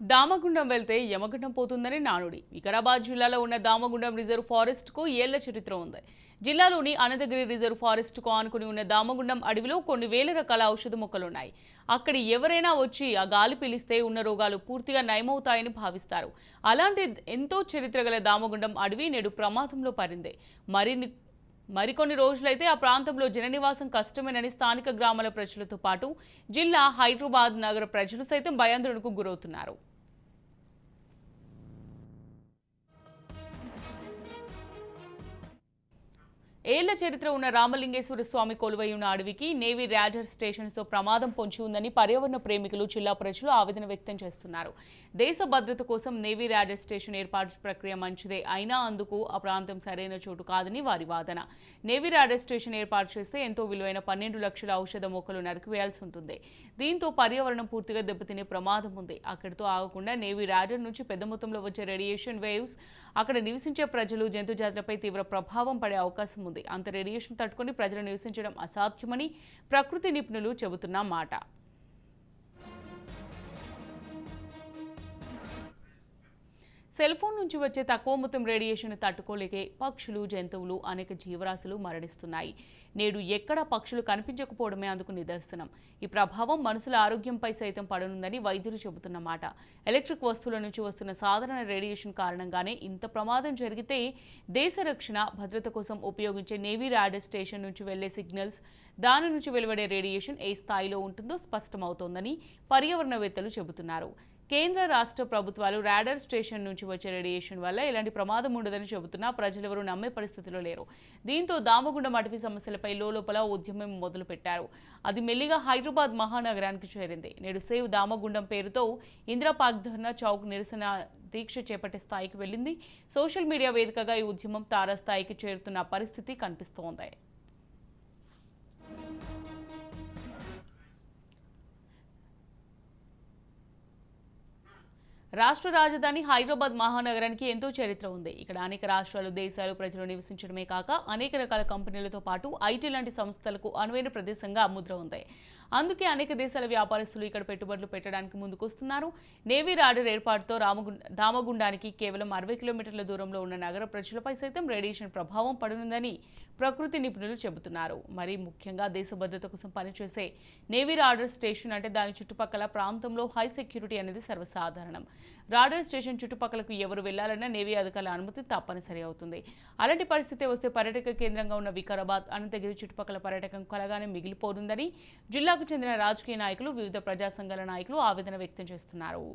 దామగుండం వెళ్తే యమగుండం పోతుందని నానుడి. వికారాబాద్ జిల్లాలో ఉన్న దామగుండం రిజర్వ్ ఫారెస్ట్కు ఏళ్ళ చరిత్ర ఉంది. జిల్లాలోని అనంతగిరి రిజర్వ్ ఫారెస్ట్కు ఆనుకుని ఉన్న దామగుండం అడవిలో కొన్ని వేల రకాల ఔషధ మొక్కలున్నాయి. అక్కడి ఎవరైనా వచ్చి ఆ గాలి పీలిస్తే ఉన్న రోగాలు పూర్తిగా నయమవుతాయని భావిస్తారు. అలాంటి ఎంతో చరిత్ర గల దామగుండం అడవి నేడు ప్రమాదంలో పడింది మరిన్ని మరికొన్ని రోజులైతే ఆ ప్రాంతంలో జననివాసం కష్టమేనని స్థానిక గ్రామాల ప్రజలతో పాటు జిల్లా హైదరాబాద్ నగర ప్రజలు సైతం భయాందోళనకు గురవుతున్నారు. ఏళ్ళ చరిత్ర ఉన్న రామలింగేశ్వర స్వామి కొలువై ఉన్న అడవికి నేవీ ర్యాడర్ స్టేషన్తో ప్రమాదం పొంచి ఉందని పర్యావరణ ప్రేమికులు జిల్లా ప్రజలు ఆవేదన వ్యక్తం చేస్తున్నారు. దేశ భద్రత కోసం నేవీ ర్యాడర్ స్టేషన్ ఏర్పాటు ప్రక్రియ మంచిదే అయినా అందుకు ఆ ప్రాంతం సరైన చోటు కాదని వారి వాదన. నేవీ ర్యాడర్ స్టేషన్ ఏర్పాటు చేస్తే ఎంతో విలువైన పన్నెండు లక్షల ఔషధ మొక్కలు నరికివేయాల్సి ఉంటుంది. దీంతో పర్యావరణం పూర్తిగా దెబ్బతినే ప్రమాదం ఉంది. అక్కడితో ఆగకుండా నేవీ ర్యాడర్ నుంచి పెద్ద మొత్తంలో వచ్చే రేడియేషన్ వేవ్స్ అక్కడ నివసించే ప్రజలు జంతుజాతులపై తీవ్ర ప్రభావం పడే అవకాశం ఉంది. అంత రేడియేషన్ తట్టుకుని ప్రజలు నివసించడం అసాధ్యమని ప్రకృతి నిపుణులు చెబుతున్న మాట. సెల్ ఫోన్ నుంచి వచ్చే తక్కువ మొత్తం రేడియేషన్ తట్టుకోలేకే పక్షులు జంతువులు అనేక జీవరాశులు మరణిస్తున్నాయి. నేడు ఎక్కడ పక్షులు కనిపించకపోవడమే అందుకు నిదర్శనం. ఈ ప్రభావం మనుషుల ఆరోగ్యంపై సైతం పడనుందని వైద్యులు చెబుతున్నమాట ఎలక్ట్రిక్ వస్తువుల నుంచి వస్తున్న సాధారణ రేడియేషన్ కారణంగానే ఇంత ప్రమాదం జరిగితే దేశ రక్షణ భద్రత కోసం ఉపయోగించే నేవీ రాడర్ స్టేషన్ నుంచి వెళ్ళే సిగ్నల్స్ దాని నుంచి వెలువడే రేడియేషన్ ఏ స్థాయిలో ఉంటుందో స్పష్టమవుతోందని పర్యావరణవేత్తలు చెబుతున్నారు. కేంద్ర రాష్ట్ర ప్రభుత్వాలు రాడర్ స్టేషన్ నుంచి వచ్చే రేడియేషన్ వల్ల ఎలాంటి ప్రమాదం ఉండదని చెబుతున్నా ప్రజలెవరూ నమ్మే పరిస్థితిలో లేరు. దీంతో దామగుండం అటవీ సమస్యలపై లోపల ఉద్యమం మొదలుపెట్టారు. అది మెల్లిగా హైదరాబాద్ మహానగరానికి చేరింది. నేడు సేవ్ దామగుండం పేరుతో ఇందిరాపాక్ ధర్నా చౌక్ నిరసన దీక్ష చేపట్టే స్థాయికి వెళ్ళింది. సోషల్ మీడియా వేదికగా ఈ ఉద్యమం తారాస్థాయికి చేరుతున్న పరిస్థితి కనిపిస్తోంది. రాష్ట్ర రాజధాని హైదరాబాద్ మహానగరానికి ఎంతో చరిత్ర ఉంది. ఇక్కడ అనేక రాష్ట్రాలు దేశాలు ప్రజలు నివసించడమే కాక అనేక రకాల కంపెనీలతో పాటు ఐటీ లాంటి సంస్థలకు అనువైన ప్రదేశంగా ముద్ర ఉంది. అందుకే అనేక దేశాల వ్యాపారస్తులు ఇక్కడ పెట్టుబడులు పెట్టడానికి ముందుకొస్తున్నారు. నేవీ రాడర్ ఏర్పాటుతో రామగుండ దామగుండానికి కేవలం అరవై కిలోమీటర్ల దూరంలో ఉన్న నగర ప్రజలపై సైతం రేడియేషన్ ప్రభావం పడనుందని ప్రకృతి నిపుణులు చెబుతున్నారు. మరి ముఖ్యంగా దేశ భద్రత కోసం పనిచేసే నేవీ రాడర్ స్టేషన్ అంటే దాని చుట్టుపక్కల ప్రాంతంలో హై సెక్యూరిటీ అనేది సర్వసాధారణం. రాడర్ స్టేషన్ చుట్టుపక్కలకు ఎవరు వెళ్ళాలన్నా నేవీ అధికారుల అనుమతి తప్పనిసరి అవుతుంది. అలాంటి పరిస్థితి వస్తే పర్యాటక కేంద్రంగా ఉన్న వికారాబాద్ అనంతగిరి చుట్టుపక్కల పర్యాటకం కలగానే మిగిలిపోనుందని జిల్లాకు చెందిన రాజకీయ నాయకులు వివిధ ప్రజా సంఘాల నాయకులు ఆవేదన వ్యక్తం చేస్తున్నారు.